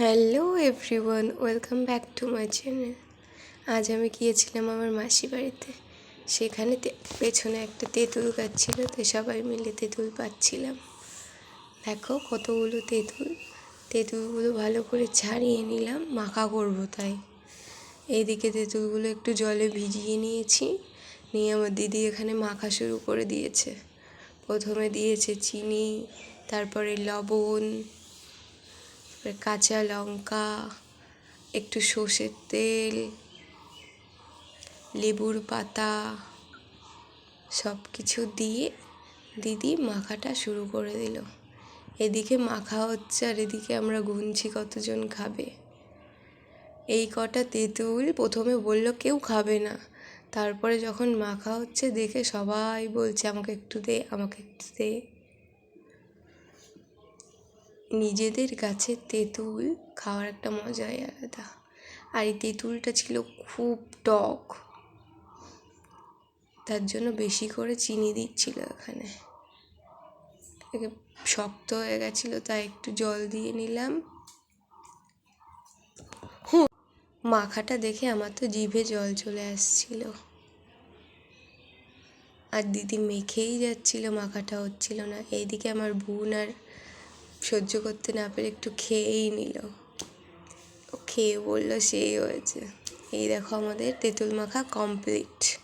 Hello everyone welcome back to my channel আজ আমি গিয়েছিলাম আমার মাসি বাড়িতে। সেখানে পেছনে একটা তেঁতুল গাছ ছিল, তো সবাই মিলে তেঁতুল পাচ্ছিলাম। দেখো কতগুলো তেঁতুল। তেঁতুলগুলো ভালো করে ছাড়িয়ে নিলাম, মাখা করব তাই। এইদিকে তেঁতুলগুলো একটু জলে ভিজিয়ে নিয়েছি। নিয়ে আমার দিদি এখানে মাখা শুরু করে দিয়েছে। প্রথমে দিয়েছে চিনি, তারপরে লবণ কাঁচা লঙ্কা, একটু সর্ষের তেল, লেবুর পাতা সব কিছু দিয়ে দিদি মাখাটা শুরু করে দিল। এদিকে মাখা হচ্ছে আর এদিকে আমরা গুনছি কতজন খাবে। এই কটা তেঁতুল প্রথমে বলল কেউ খাবে না। তারপরে যখন মাখা হচ্ছে দেখে সবাই বলছে, আমাকে একটু দে, আমাকে একটু দে। নিজেদের গাছের তেঁতুল খাওয়ার একটা মজাই আলাদা। আর এই তেঁতুলটা ছিল খুব টক। তার জন্য বেশি করে চিনি দিচ্ছিল এখানে। শক্ত হয়ে গেছিল, তাই একটু জল দিয়ে নিলাম। মাখাটা দেখে আমার তো জিভে জল চলে আসছিল। আর দিদি মেখেই যাচ্ছিল, মাখাটা হচ্ছিল না। এইদিকে আমার বোন আর সহ্য করতে না পেরে একটু খেয়েই নিল। খেয়ে বলল, সেই হয়েছে। এই দেখো আমাদের তেঁতুল মাখা কমপ্লিট